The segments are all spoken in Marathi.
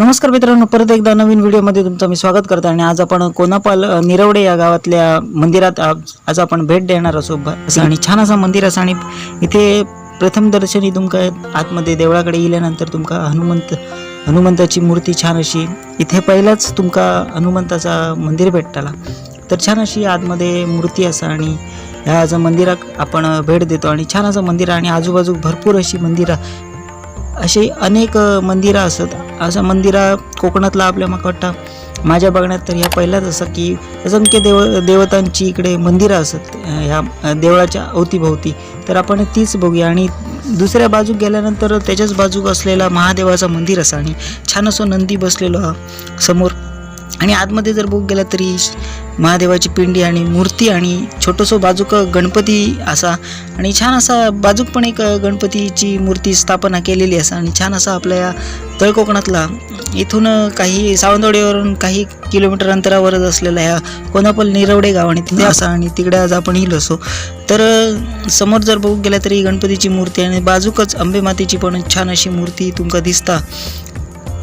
नमस्कार मित्रांनो परत एकदा नवीन व्हिडिओमध्ये तुमचं मी स्वागत करतो आणि आज आपण कोनापाल निरवडे या गावातल्या मंदिरात आज आज आपण भेट देणार असो असं आणि छान असा मंदिर असा आणि इथे प्रथम दर्शनी तुमका आतमध्ये देवळाकडे गेल्यानंतर तुमका हनुमंत हनुमंताची मूर्ती छान अशी इथे पहिलाच तुमका हनुमंताचा मंदिर भेटताला. तर छान अशी आतमध्ये मूर्ती असा आणि ह्या आज मंदिरात आपण भेट देतो आणि छान असं मंदिर आहे आणि आजूबाजू भरपूर अशी मंदिरं असे अनेक मंदिरं असत असं मंदिरा कोकणातला आपल्या मग वाटतं माझ्या बघण्यात तर ह्या पहिलाच असं की असंख्य देव देवतांची इकडे मंदिरं असत ह्या देवळाच्या अवतीभोवती. तर आपण तीच बघूया आणि दुसऱ्या बाजूक गेल्यानंतर त्याच्याच बाजूक असलेला महादेवाचं मंदिर असं आणि छान असं नंदी बसलेलो हा समोर. आणि आतमध्ये जर बघ गेला तरी महादेवाची पिंडी आणि मूर्ती आणि छोटंसं बाजूक गणपती असा आणि छान असा बाजूक पण एक गणपतीची मूर्ती स्थापना केलेली असा आणि छान असा आपल्या या तळकोकणातला इथून काही सावंतवाडीवरून काही किलोमीटर अंतरावरच असलेला ह्या कोनापल निरवडे गाव आणि तिथे असा आणि तिकडे आज आपण येईल असो. तर समोर जर बघू गेला तरी गणपतीची मूर्ती आणि बाजूकच अंबे मातेची पण छान अशी मूर्ती तुमका दिसता.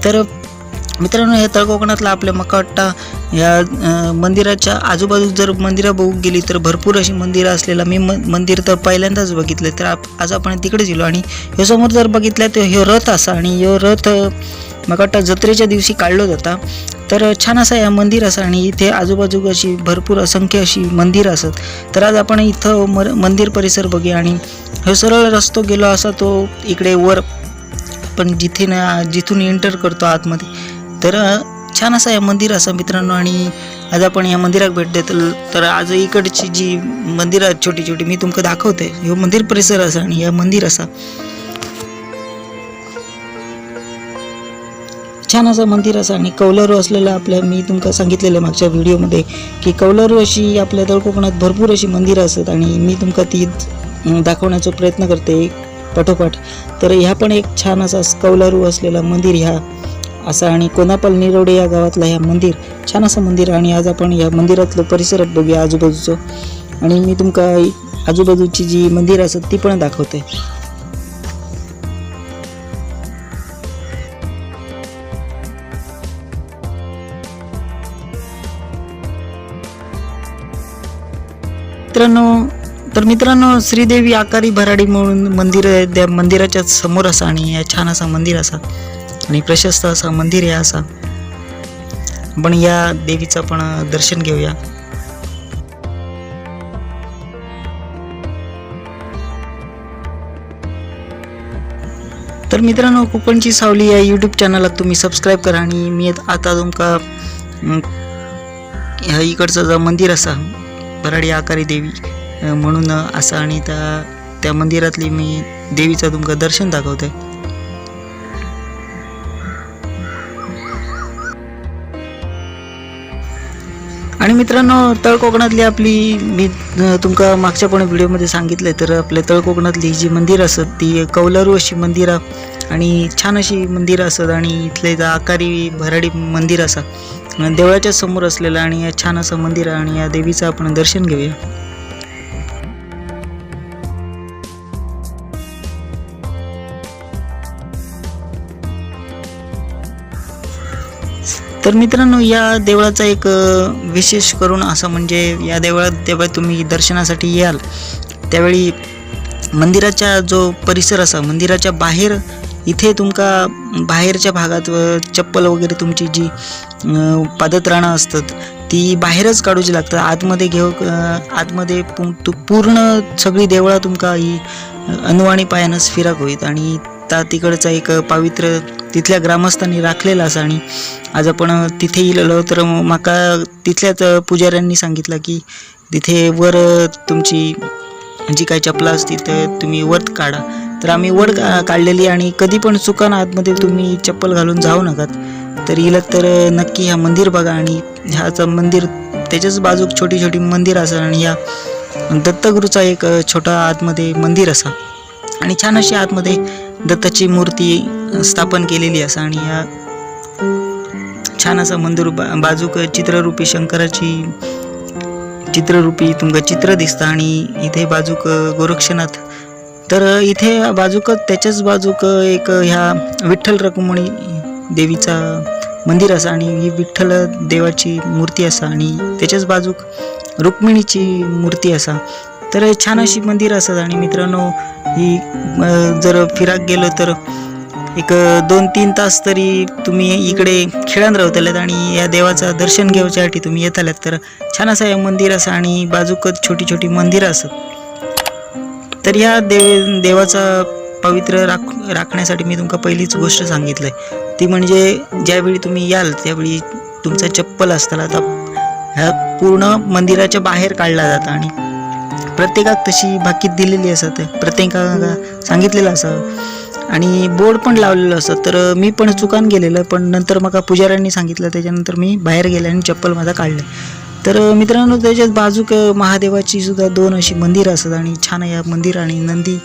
तर मित्रांनो हे तळकोकणातला आपल्या मकाट्टा या मंदिराच्या आजूबाजू जर मंदिरं बघू गेली तर भरपूर अशी मंदिरं असलेला मी म मंदिर तर पहिल्यांदाच बघितलं तर आप आज आपण तिकडे गेलो आणि ह्यो समोर जर बघितलं तर ह्यो रथ असा आणि ह्यो रथ अ, वाटतं जत्रेच्या दिवशी काढलो जाता. तर छान असा या मंदिर असा आणि इथे आजूबाजू अशी भरपूर असंख्य अशी मंदिरं असत. तर आज आपण इथं मर मंदिर परिसर बघूया आणि ह्यो सरळ रस्तो गेलो असा तो इकडे वर. पण जिथे ना जिथून एंटर करतो आतमध्ये. तर छान असा या मंदिर असा मित्रांनो आणि आज आपण या मंदिरात भेट देतो तर आज इकडची जी मंदिरं आहेत छोटी छोटी मी तुमका दाखवते. हे मंदिर परिसर असा आणि या मंदिर असा. छान असं मंदिर असं आणि कौलारू असलेलं आपल्या मी तुमका सांगितलेलं मागच्या व्हिडिओमध्ये की कौलारू अशी आपल्या तळकोकणात भरपूर अशी मंदिरं असतात आणि मी तुमका ती दाखवण्याचा प्रयत्न करते पाठोपाठ तर ह्या पण एक छान असा कौलारू असलेला मंदिर ह्या. असा आणि कोनापाल निरोडे या गावातला ह्या मंदिर छान असं मंदिर आणि आज आपण या मंदिरातलं परिसरात बघूया आजूबाजूचं. आणि मी तुमका आजूबाजूची जी मंदिर असत ती पण दाखवते. मित्रांनो तर मित्रांनो श्रीदेवी आकारी भराडी म्हणून मंदिर त्या मंदिराच्या समोर असा आणि या छान असा मंदिर असा. आणि प्रशस्त असा मंदिर आहे असा. आपण या देवीचं पण दर्शन घेऊया. तर मित्रांनो कोकणची सावली या यूट्यूब चॅनलला तुम्ही सबस्क्राईब करा आणि मी आता तुमका ह्या इकडचं जो मंदिर असा भराडी आकारी देवी म्हणून असं आणि त्या त्या मंदिरातली मी देवीचं तुमका दर्शन दाखवते आणि मित्रांनो तळ कोकणातली आपली मी तुमका मागच्या पण व्हिडिओमध्ये सांगितलं तर आपल्या तळ कोकणातली जी मंदिरं असत ती कौलारू अशी मंदिरं आणि छान अशी मंदिरं असत आणि इथले आकारी भराडी मंदिर असा देवळाच्या समोर असलेलं आणि या छान असं मंदिर आहे आणि या देवीचं आपण दर्शन घेऊया. तर मित्रांनो या देवळाचा एक विशेष करून असं म्हणजे या देवळात जेव्हा तुम्ही दर्शनासाठी याल त्यावेळी मंदिराचा जो परिसर असा मंदिराच्या बाहेर इथे तुमका बाहेरच्या भागात व चप्पल वगैरे तुमची जी अ, पादत्राणं असतात ती बाहेरच काढूची लागतात. आतमध्ये घेऊ आतमध्ये पूर्ण सगळी देवळा तुमका ही अनवाणी पायानंच फिराक होईत आणि त्या तिकडचा एक पावित्र्य तिथल्या ग्रामस्थांनी राखलेला असा आणि आज आपण तिथे गेलेलो तर माका तिथल्याच पुजाऱ्यांनी सांगितलं की तिथे वर तुमची जी काही चपला असती तर तुम्ही वत काढा. तर आम्ही वड काढलेली आणि कधी पण चुकान आतमध्ये तुम्ही चप्पल घालून जाऊ नकात. तर इला तर नक्की ह्या मंदिर बघा आणि ह्याचं मंदिर त्याच्याच बाजूक छोटी छोटी मंदिर असा आणि या दत्तगुरूचा एक छोटा आतमध्ये मंदिर असा. आणि छान अशी आतमध्ये दत्ताची मूर्ती स्थापन केलेली असा आणि या छान असं मंदिर बा बाजूक चित्ररूपी शंकराची चित्ररूपी तुमका चित्र दिसतं आणि इथे बाजूक गोरक्षनाथ. तर इथे बाजूक त्याच्याच बाजूक एक ह्या विठ्ठल रक्मणी देवीचा मंदिर असा आणि ही विठ्ठल देवाची मूर्ती असा आणि त्याच्याच बाजूक रुक्मिणीची मूर्ती असा. तर छान अशी मंदिर असत आणि मित्रांनो ही जर फिराक गेलो तर एक दोन तीन तास तरी तुम्ही इकडे खेळात रावतल्यात आणि या देवाचं दर्शन घेवच्यासाठी तुम्ही येताल्यात तर छान असं हे मंदिर असं आणि बाजूकच छोटी छोटी मंदिरं असत तर ह्या देव देवाचा पवित्र राख राखण्यासाठी मी तुमका पहिलीच गोष्ट सांगितलंय. ती म्हणजे ज्यावेळी तुम्ही याल त्यावेळी तुमचा चप्पल असताना आता ह्या पूर्ण मंदिराच्या बाहेर काढला जाता आणि प्रत्येकाक तशी भाकीत दिलेली असत प्रत्येकाका सांगितलेलं असं. आणि बोर्ड पण लावलेलं असतं तर मी पण चुकान गेलेलं पण नंतर मला पुजाऱ्यांनी सांगितलं त्याच्यानंतर मी बाहेर गेले आणि चप्पल माझा काढलं. तर मित्रांनो त्याच्यात बाजूक महादेवाची सुद्धा दोन अशी मंदिरं असतात आणि छान या मंदिर आणि नंदी.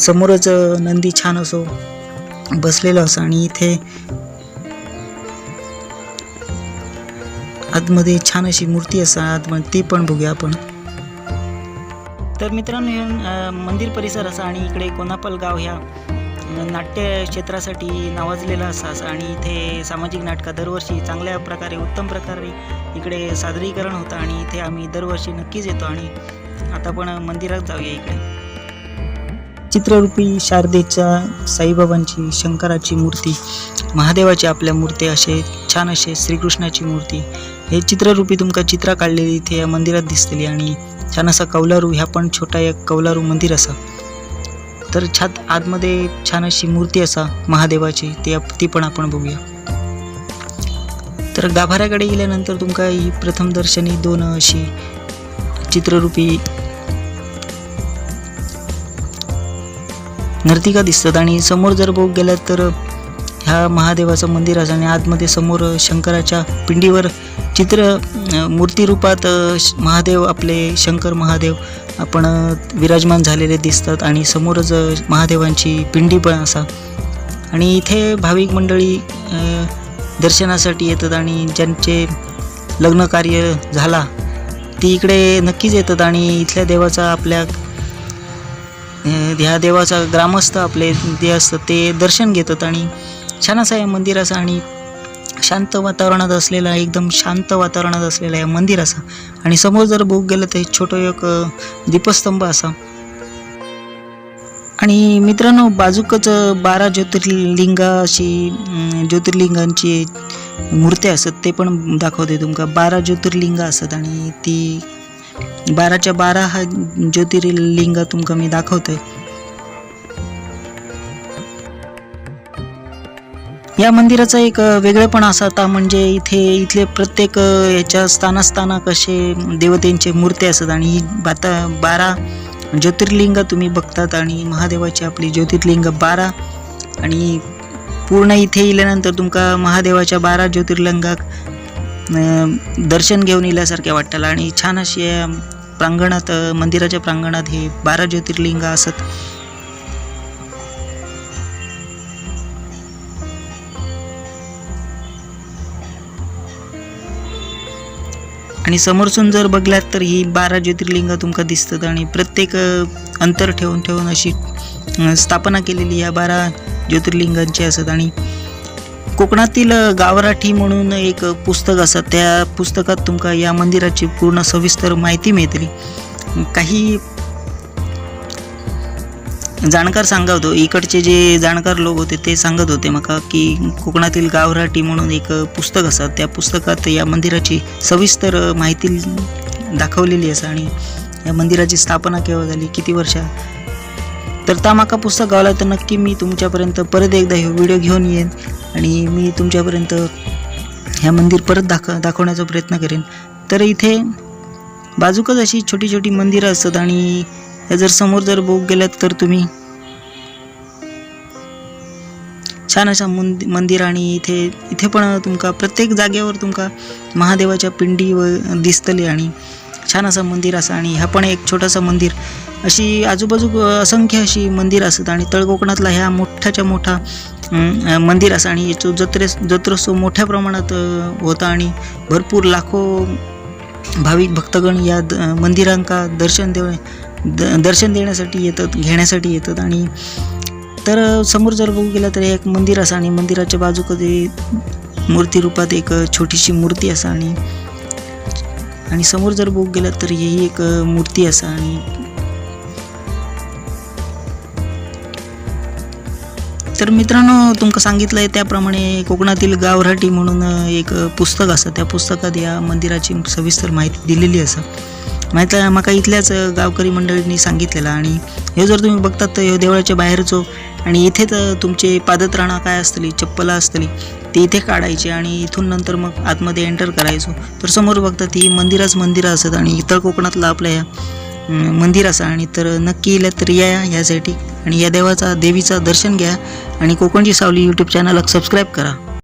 समोरच नंदी छान असो बसलेलं असं आणि इथे आतमध्ये छान अशी मूर्ती असं आतमध्ये ती पण बघूया आपण. तर मित्रांनो हे मंदिर परिसर असा आणि इकडे कोनापल गाव ह्या नाट्य क्षेत्रासाठी नावाजलेला असा असा आणि इथे सामाजिक नाटकं दरवर्षी चांगल्या प्रकारे उत्तम प्रकारे इकडे सादरीकरण होतं आणि इथे आम्ही दरवर्षी नक्कीच येतो आणि आता पण मंदिरात जाऊया इकडे. चित्ररूपी शारदेच्या साईबाबांची शंकराची मूर्ती महादेवाची आपल्या मूर्ती असे छान असे श्रीकृष्णाची मूर्ती हे चित्ररूपी तुमका चित्र काढलेली इथे या मंदिरात दिसतली आणि छान असा कौलारू ह्या पण छोटा एक कौलारू मंदिर असा. तर छात आतमध्ये छान अशी मूर्ती असा महादेवाची ती ती पण आपण बघूया. तर गाभाऱ्याकडे गेल्यानंतर तुमका ही प्रथम दर्शनी दोन अशी चित्ररूपी नर्तिका दिसतात आणि समोर जर बघ गेलात तर ह्या महादेवाचं मंदिर असं आणि आतमध्ये समोर शंकराच्या पिंडीवर चित्र मूर्तिरूपात श- महादेव आपले शंकर महादेव आपण विराजमान झालेले दिसतात आणि समोरच महादेवांची पिंडी पण असा. आणि इथे भाविक मंडळी दर्शनासाठी येतात आणि ज्यांचे लग्न कार्य झाला ती इकडे नक्कीच येतात आणि इथल्या देवाचा आपल्या ह्या देवाचा ग्रामस्थ आपले जे असतात ते दर्शन घेतात आणि छान असा या मंदिर असा आणि शांत वातावरणात असलेला एकदम शांत वातावरणात असलेला आहे मंदिर असा. आणि समोर जर बघ गेलं तर एक छोटं एक दीपस्तंभ असा. आणि मित्रांनो बाजूकच बारा ज्योतिर्लिंगा अशी ज्योतिर्लिंगांची मूर्त्या असत ते पण दाखवते तुमका. बारा ज्योतिर्लिंग असत आणि ती बाराच्या बारा हा ज्योतिर्लिंग तुमका मी दाखवतोय. या मंदिराचा एक वेगळेपण असा होता म्हणजे इथे इथले प्रत्येक याच्या स्थानास्थाना कसे देवतेंचे मूर्ती असतात आणि ही बाता बारा ज्योतिर्लिंग तुम्ही बघतात आणि महादेवाची आपली ज्योतिर्लिंग बारा आणि पूर्ण इथे येल्यानंतर तुमका महादेवाच्या बारा ज्योतिर्लिंगाक दर्शन घेऊन इल्यासारख्या वाटतं आणि छान अशी या प्रांगणात मंदिराच्या प्रांगणात हे बारा ज्योतिर्लिंग असत. आणि समोरसून जर बघलात तर ही बारा ज्योतिर्लिंग तुमका दिसतात आणि प्रत्येक अंतर ठेवून ठेवून अशी स्थापना केलेली या बारा ज्योतिर्लिंगांची असत. आणि कोकणातील गावराठी म्हणून एक पुस्तक असत. त्या पुस्तकात तुमका या मंदिराची पूर्ण सविस्तर माहिती मिळतली. काही जाणकार सांगत होतो इकडचे जे जाणकार लोक होते ते सांगत होते मका की कोकणातील गावराटी म्हणून एक पुस्तक असतं त्या पुस्तकात या मंदिराची सविस्तर माहिती दाखवलेली असा आणि या मंदिराची स्थापना केव्हा झाली किती वर्षा? तर ता माका पुस्तक गावला तर नक्की मी तुमच्यापर्यंत परत एकदा हे व्हिडिओ घेऊन येईन आणि मी तुमच्यापर्यंत ह्या मंदिर परत दाख दाखवण्याचा प्रयत्न करेन. तर इथे बाजूकच अशी छोटी छोटी मंदिरं असतात आणि या जर समोर जर बघ गेलात तर तुम्ही छान अशा मंदि मंदिर आणि इथे इथे पण तुमका प्रत्येक जागेवर तुमका महादेवाच्या पिंडी व दिसतली आणि छान असं मंदिर असं आणि हा पण एक छोटंसं मंदिर. अशी आजूबाजू असंख्य अशी मंदिर असत आणि तळकोकणातला ह्या मोठ्याच्या मोठा मंदिर असं आणि याचो जत्रे जत्रोत्सव मोठ्या प्रमाणात होता आणि भरपूर लाखो भाविक भक्तगण या द मंदिरांका दर्शन देव द दर्शन देण्यासाठी येतात घेण्यासाठी येतात आणि तर समोर जर बघू गेलं तर एक मंदिर असं आणि मंदिराच्या बाजूकडे मूर्ती रूपात एक छोटीशी मूर्ती असा आणि आणि समोर जर बघू गेलं तर ही एक मूर्ती असा आणि तर मित्रांनो तुमका सांगितलंय त्याप्रमाणे कोकणातील गावराटी म्हणून एक पुस्तक असं त्या पुस्तकात या मंदिराची सविस्तर माहिती दिलेली असं. माहिती आहे इथल्याच गावकरी मंडळींनी सांगितलेलं आणि हे जर तुम्ही बघतात तर ह्यो देवळाच्या बाहेरचो आणि इथेच तर तुमचे पादत्राणा काय असतली चप्पला असतली ती इथे काढायची आणि इथून नंतर मग आतमध्ये एंटर करायचो. तर समोर बघतात ही मंदिराच मंदिरं असत आणि इतर कोकणातलं आपल्या ह्या मंदिर असा. आणि तर नक्की इल्या तर या ह्यासाठी आणि या देवाचा देवीचा दर्शन घ्या आणि कोकणची सावली यूट्यूब चॅनलला सबस्क्राईब करा.